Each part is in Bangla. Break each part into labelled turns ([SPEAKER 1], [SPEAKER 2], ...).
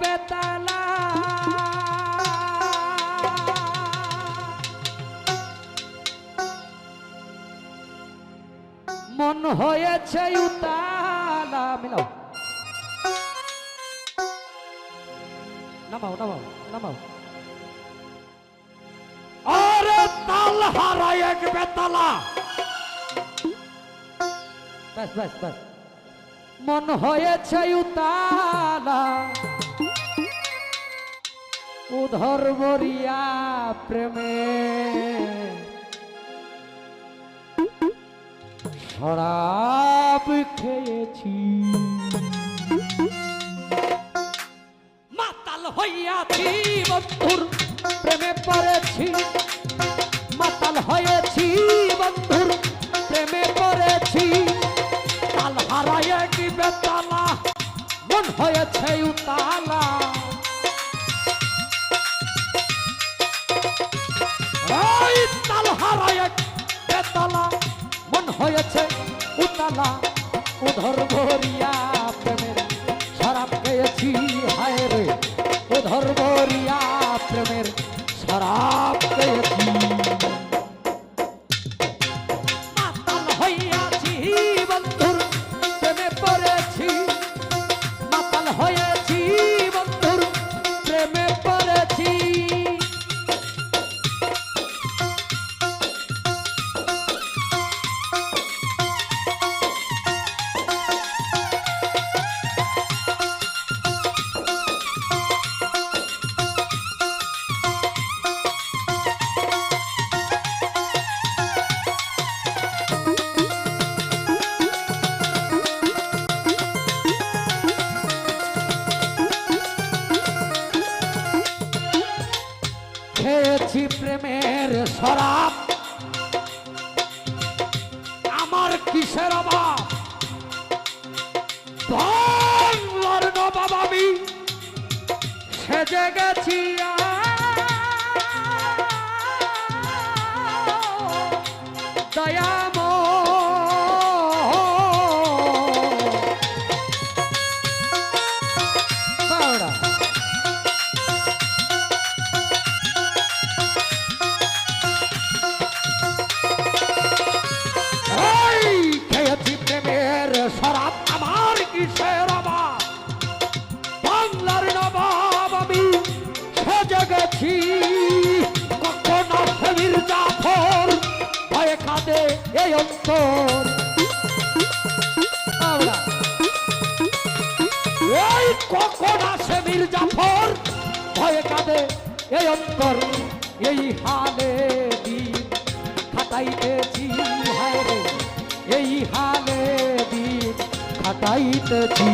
[SPEAKER 1] বেতালা মন হয়েছে উতালা। মিলাও। নামাও নামাও নামাও।
[SPEAKER 2] আরে তাল হারাই এক বেতালা।
[SPEAKER 1] বাস বাস বাস মন হয়েছে উতালা। উধর বরিয়া প্রেমে। শরাব খেয়েছি। মাতাল হইয়াছি বন্ধুর প্রেমে পড়েছি। মাতাল হয়েছি বন্ধুর প্রেমে পড়েছি। তাল হারায় কি বেতালা মন হয়েছে উতালা। এই তাল বেতালা মন হয়েছে উতালা। উধর ভরিয়া প্রেমের শরাব হায় রে উধর খেয়েছি প্রেমের শরাব। আমার কিসের অভাব? বাবা আমি। সেজে গেছি দয়াম কাঁদে এই অন্তর। এই কখন আসে মির্জাফর? ভয়ে কাঁদে এই অন্তর, এই হালে দিন খাটাইতেছি, হায় এই হালে দিন খাটাইতেছি।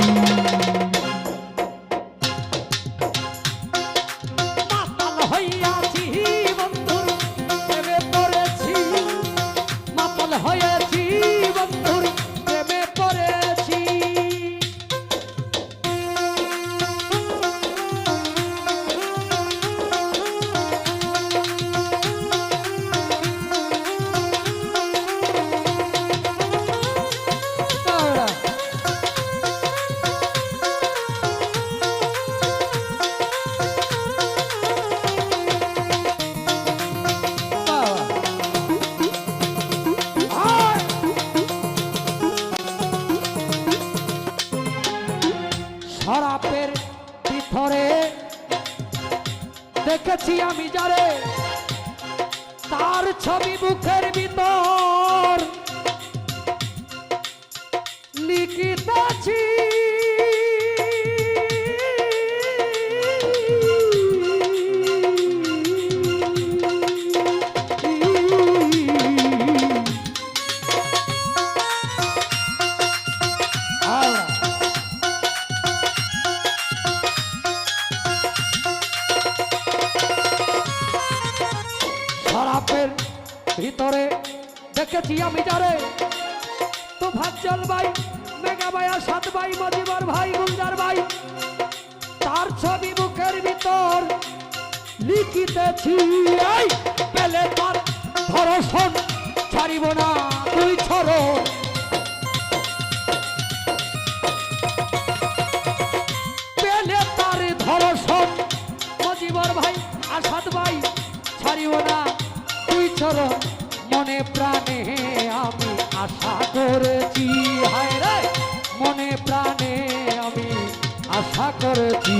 [SPEAKER 1] শরাবের ভিতরে দেখেছি আমি যারে তার ছবি মুখের ভিতর। লিখিতেছি শরাবের ভিতরে দেখেছি আমি যারে। তো ভাজ্জল ভাই, মেঘা ভাই আর সাত ভাই, মজিবর ভাই গুঞ্জার ভাই, তার ছবি মুখের ভিতর লিখিতেছি পেলে তার ধরসন ছাড়িব না। ঈশ্বর মনে প্রাণে আমি আশা করেছি। হায় রে মনে প্রাণে আমি আশা করেছি।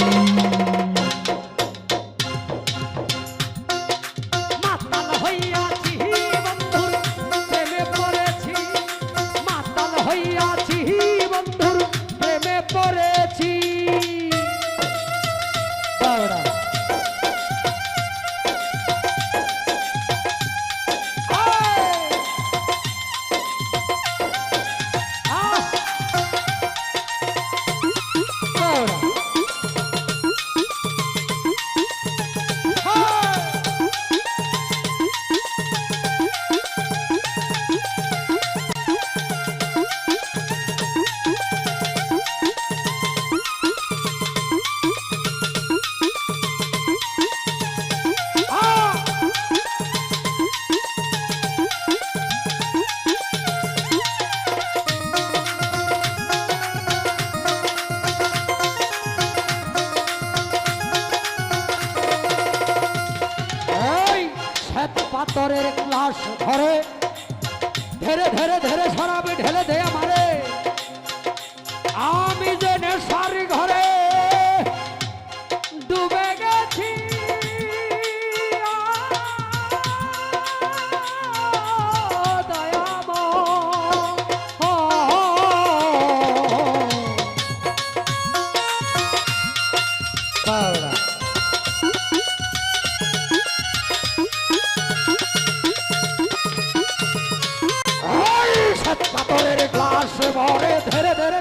[SPEAKER 1] সাত পাথরের গ্লাস ভরে ধীরে ধীরে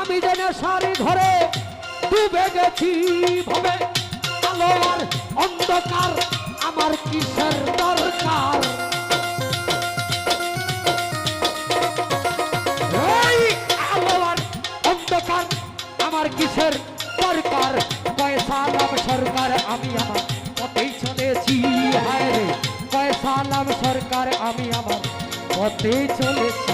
[SPEAKER 1] আমি যে নেশারি ঘরে ডুবে গেছি ভবে। আলো আর অন্ধকার আমার কিসের দরকার? আমার সরকার পয়সা নাম সরকার আমি আমার পথেই চলেছি, হায় রে পয়সা নাম সরকার আমি আমার পথেই চলেছি।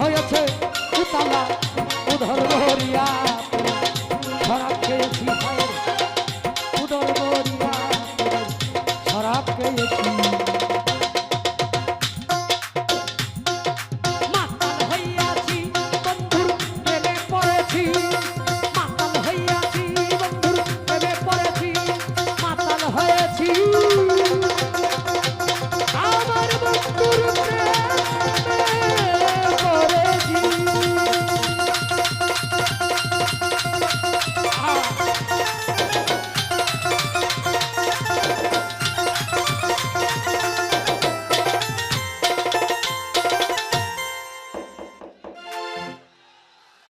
[SPEAKER 1] হয়েছে